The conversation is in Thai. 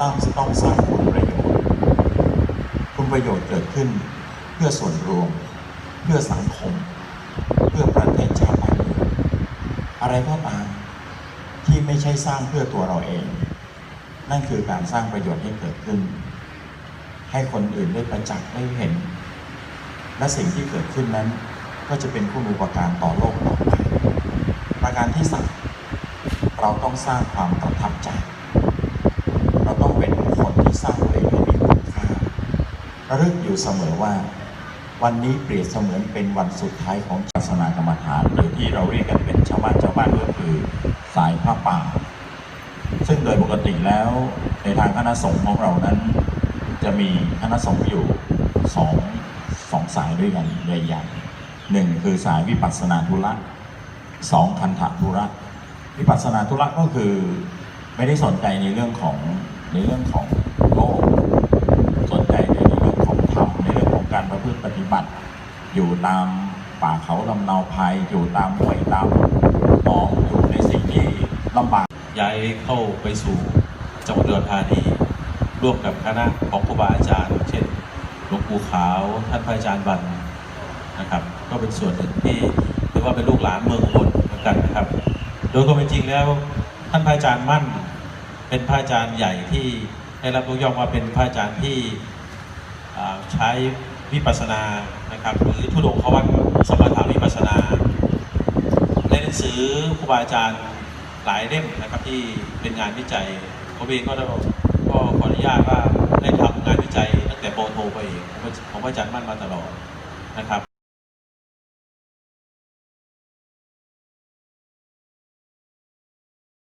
ต้องสร้างคุณประโยชน์ คุณประโยชน์เกิดขึ้นเพื่อส่วนรวม เพื่อสังคม เพื่อประเทศชาติอะไรก็ตามที่ไม่ใช่สร้างเพื่อตัวเราเอง นั่นคือการสร้างประโยชน์ให้เกิดขึ้น ให้คนอื่นได้ประจักษ์ได้เห็น และสิ่งที่เกิดขึ้นนั้น ก็จะเป็นคุณูประการต่อโลกต่อไปประการที่สามเราต้องสร้างความประทับใจ เราต้องเป็นคนที่สร้างตัวเองให้มีคุณค่า ระลึกอยู่เสมอว่า วันนี้เปรียบเสมือนเป็นวันสุดท้ายของศาสนากรรมฐานหรือที่เราเรียกกันเป็นชาวบ้านชาวบ้านก็คือสายผ้าป่า ซึ่งโดยปกติแล้วในทางคณะสงฆ์ของเรานั้น จะมีคณะสงฆ์อยู่สองสองสายด้วยกันใหญ่ๆหนึ่งคือสายวิปัสสนาธุระสองคันธธุระวิปัสสนาธุระก็คือไม่ได้สนใจในเรื่องของในเรื่องของโลก การประพฤติปฏิบัติ อยู่ตามป่าเขาลำเนาภัยอยู่ตามห้วยตามหนองอยู่ในสิ่งที่ลำบากย้ายเข้าไปสู่จังหวัดอุดรธานีร่วมกับคณะของครูบาอาจารย์ เช่นหลวงปู่ขาวท่านพระอาจารย์บันนะครับ ก็เป็นส่วนหนึ่งที่ถือว่าเป็นลูกหลานเมืองอุบลเหมือนกันนะครับ โดยความเป็นจริงแล้วท่านพระอาจารย์มั่น เป็นพระอาจารย์ใหญ่ที่ได้รับยกย่องว่าเป็นพระอาจารย์ที่ใช้ วิปัสนานะครับหรือทุดงควัตสมถาวิปัสนา ในหนังสือครูบาอาจารย์หลายเล่มนะครับที่เป็นงานวิจัยผมเองก็ได้ก็ขออนุญาตว่าได้ทำงานวิจัยตั้งแต่โปโทไปเองของพระอาจารย์มั่นมาตลอดนะครับ